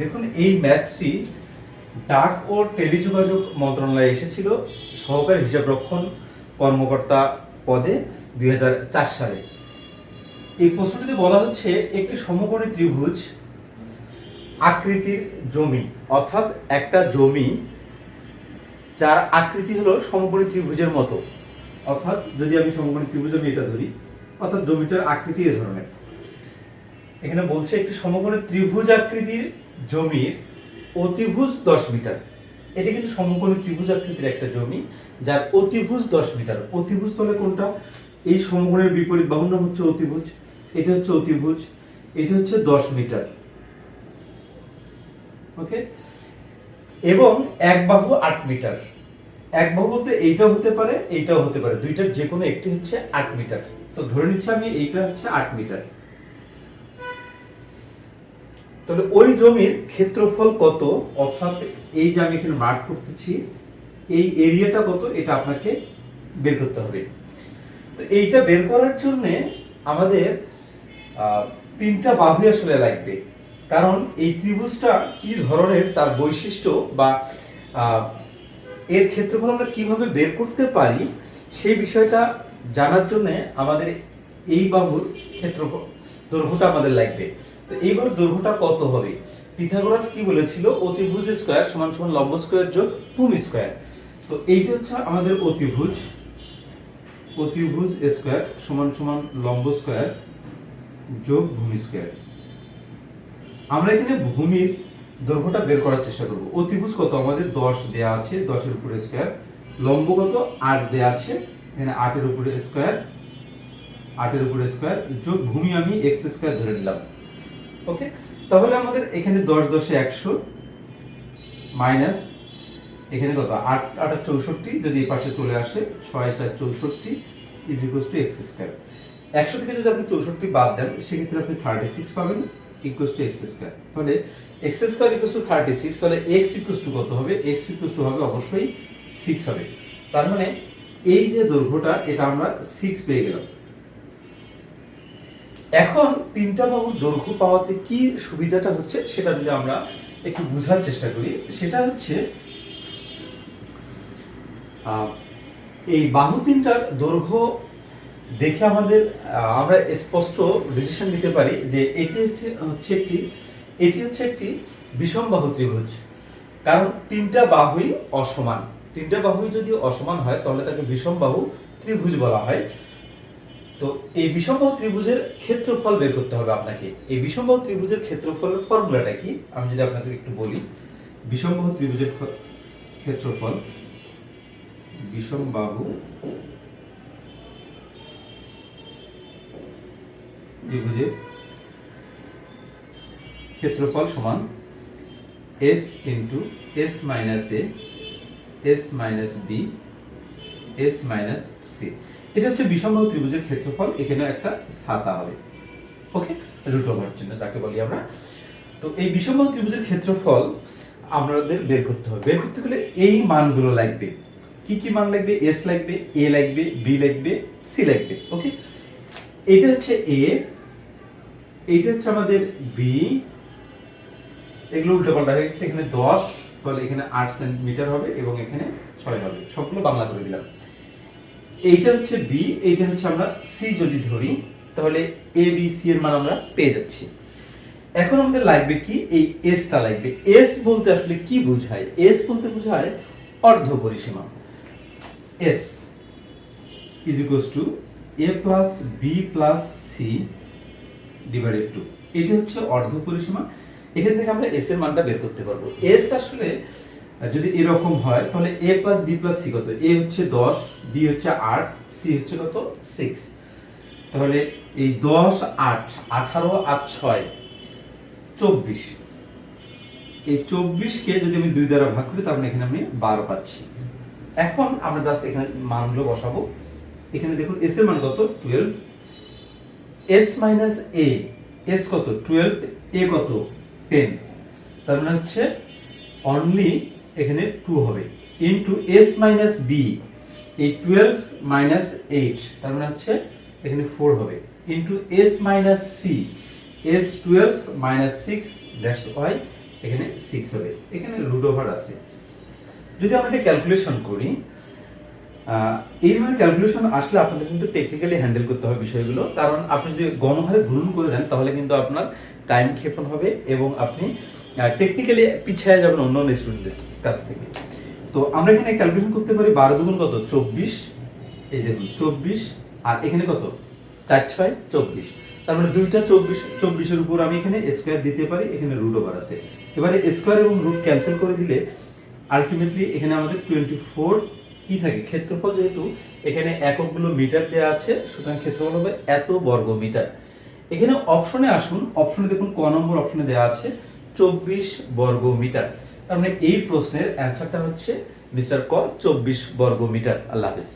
দেখুন, এই ম্যাচটি ডাক ও টেলিযোগাযোগ মন্ত্রণালয়ে এসেছিল সহকারী হিসাবরক্ষণ কর্মকর্তা পদে দু হাজার চার সালে। এই প্রশ্নটিতে বলা হচ্ছে, একটি সমকোণী ত্রিভুজ আকৃতির জমি, অর্থাৎ একটা জমি যার আকৃতি হলো সমকোণী ত্রিভুজের মতো। অর্থাৎ যদি আমি সমকোণী ত্রিভুজ আমি এটা ধরি, অর্থাৎ জমিটার আকৃতি এ ধরনের। এখানে বলছে, একটি সমকোণী ত্রিভুজ আকৃতির জমির অতিভুজ দশ মিটার। এটা কিন্তু সমকোণী ত্রিভুজ আকৃতির একটা জমি, যার অতিভুজ দশ মিটার। অতিভুজ তাহলে কোনটা? এই সমকোণের বিপরীত বাহুর হচ্ছে অতিভুজ, এটা হচ্ছে অতিভুজ, এটা হচ্ছে দশ মিটার। ওকে? এবং এক বাহু আট মিটার। এক বাহু বলতে এইটাও হতে পারে, এইটাও হতে পারে। দুইটার যে কোনো একটি হচ্ছে আট মিটার। তো ধরে নিচ্ছি আমি এইটা হচ্ছে আট মিটার। তাহলে ওই জমির ক্ষেত্রফল কত? অর্থাৎ এই যে আমি এখানে মার্ক করতেছি, এই এরিয়াটা কত? এটা আপনাকে বের করতে হবে। তো এইটা বের করার জন্য আমাদের তিনটা বাহু আসলে লাগবে। কারণ এই ত্রিভুজটা কি ধরনের তার বৈশিষ্ট্য বা এর ক্ষেত্রফল আমরা কীভাবে বের করতে পারি, সেই বিষয়টা জানার জন্য আমাদের এই বাহুর ক্ষেত্রফল, দৈর্ঘ্যটা আমাদের লাগবে। তো এই দৈর্ঘ্যটা কত হবে? পিথাগোরাস কি বলেছিল? অতিভুজ স্কয়ার সমান সমান লম্ব স্কয়ার যোগ ভূমি স্কয়ার। তো এইটা হচ্ছে আমাদের অতিভুজ। অতিভুজ স্কয়ার সমান সমান লম্ব স্কয়ার যোগ ভূমি স্কয়ার। আমরা এখানে ভূমির দৈর্ঘ্যটা বের করার চেষ্টা করব। অতিভুজ কত? আমাদের দশ দেয়া আছে, দশের উপরে স্কয়ার। লম্ব কত? আট দেয়া আছে, এখানে আটের উপরে স্কয়ার। আটের উপরে স্কয়ার যোগ ভূমি আমি এক্স স্কয়ার ধরে নিলাম। ওকে? তাহলে আমাদের এখানে দশ দশে একশো মাইনাস এখানে কত? আট, আটা চৌষট্টি যদি এই পাশে চলে আসে, ছয়, চার, চৌষট্টি is equals to X square একশো থেকে যদি আপনি চৌষট্টি বাদ দেন, সেক্ষেত্রে আপনি থার্টি সিক্স পাবেন ইকুয়াস টু এক্স স্কয়ার তাহলে X square equals to thirty six তাহলে এক্স ইকুয়াস টু কত হবে? এক্স ইকুয়াস টু হবে অবশ্যই সিক্স হবে। তার মানে এই যে দৈর্ঘ্যটা, এটা আমরা সিক্স পেয়ে গেলাম। এখন তিনটা বাহুর দৈর্ঘ্য পাওয়াতে কি সুবিধাটা হচ্ছে, সেটা যদি আমরা একটু বোঝার চেষ্টা করি, সেটা হচ্ছে এই বাহু তিনটার দৈর্ঘ্য দেখে আমাদের আমরা স্পষ্ট ডিসিশন নিতে পারি যে এটি হচ্ছে- একটি, এটি হচ্ছে একটি বিষম বাহু ত্রিভুজ। কারণ তিনটা বাহুই অসমান। তিনটা বাহুই যদি অসমান হয়, তাহলে তাকে বিষম বাহু ত্রিভুজ বলা হয়। তো এই বিষমবাহু ত্রিভুজের ক্ষেত্রফল বের করতে হবে আপনাকে। এই বিষমবাহু ত্রিভুজের ক্ষেত্রফলের ফর্মুলাটা কি? আমি যদি আপনাদের একটু বলি। বিষমবাহু ত্রিভুজের ক্ষেত্রফল বিষমবাহু ত্রিভুজের ক্ষেত্রফল সমান S into S minus A S minus B S minus C এটা হচ্ছে বিষমবাহু ত্রিভুজের ক্ষেত্রফল, এখানে একটা ছাতা হবে ওকে রুট ওভার চিহ্ন, যাকে বলি আমরা। তো এই বিষমবাহু ত্রিভুজের ক্ষেত্রফল আমাদের বের করতে হবে। বের করতে গেলে এই মানগুলো লাগবে। কি কি মান লাগবে? এস লাগবে এ লাগবে বি লাগবে সি লাগবে। ওকে এটা হচ্ছে এ এইটা হচ্ছে আমাদের বি এগুলো উল্টো পাল্টা হয়ে গেছে। এখানে দশ, তাহলে এখানে আট সেন্টিমিটার হবে এবং এখানে ছয় হবে। সবগুলো বাংলা করে দিলাম। এইটা হচ্ছে বি এইটা হচ্ছে আমরা সি যদি ধরি, তাহলে এ বি সি এর মান আমরা পেয়ে যাচ্ছি। এখন আমাদের লাগবে কি? এই এসটা লাগবে। এস বলতে আসলে কি বোঝায়? এস বলতে বোঝায় অর্ধ পরিসীমা। S is equals to A plus B plus C divided two এটা হচ্ছে অর্ধ পরিসীমা। এখান থেকে আমরা এস এর মানটা বের করতে পারব। এস আসলে যদি এরকম হয়, তাহলে A plus B plus C কত? এ হচ্ছে দশ বি হচ্ছে আট সি হচ্ছে কত? সিক্স তাহলে এই দশ, আট, আঠারো আর ছয়, চব্বিশ। এই চব্বিশকে যদি আমি দুই দ্বারা ভাগ করি তাহলে এখানে আমি বারো পাচ্ছি। এখন আমরা জাস্ট এখানে মানগুলো বসাবো। এখানে দেখুন এস এর মান কত? Twelve S minus A S কত? টুয়েলভ এ কত? টেন তার মানে হচ্ছে অনলি এখানে টু হবে। ইন্টু এস মাইনাস বি এই টুয়েলভ মাইনাস এইট তার মানে হচ্ছে এখানে ফোর হবে। Into S minus C S twelve minus six that's why এখানে সিক্স হবে। এখানে রুট ওভার আছে। যদি আমরা এটা ক্যালকুলেশন করি এই ধরনের ক্যালকুলেশন আসলে আপনাদের কিন্তু টেকনিক্যালি হ্যান্ডেল করতে হবে বিষয়গুলো। কারণ আপনি যদি গণহারে গুণন করে দেন, তাহলে কিন্তু আপনার টাইম ক্ষেপণ হবে এবং আপনি টেকনিক্যালি পিছিয়ে যাবেন অন্য অন্য স্টুডেন্টদের কাছ থেকে। তো আমরা এখানে ক্যালকুলেশন করতে পারি বারো দুগুণ কত? চব্বিশ। এই দেখুন, চব্বিশ। আর এখানে কত? চার ছয়, চব্বিশ। তার মানে দুইটা চব্বিশ, চব্বিশের উপর আমি এখানে স্কোয়ার দিতে পারি, এখানে রুট ওভার আছে। এবারে স্কোয়ার এবং রুট ক্যান্সেল করে দিলে আলটিমেটলি এখানে আমাদের টোয়েন্টি ফোর কি থাকে? ক্ষেত্রফল যেহেতু এখানে এককগুলো মিটার দেওয়া আছে, সুতরাং ক্ষেত্রফল হবে এত বর্গ মিটার এখানে অপশনে আসুন অপশনে দেখুন ক নম্বর অপশনে দেওয়া আছে, চব্বিশ বর্গ মিটার তার মানে এই প্রশ্নের অ্যান্সারটা হচ্ছে মিস্টার ক চব্বিশ বর্গ মিটার আল্লাহ হাফেজ।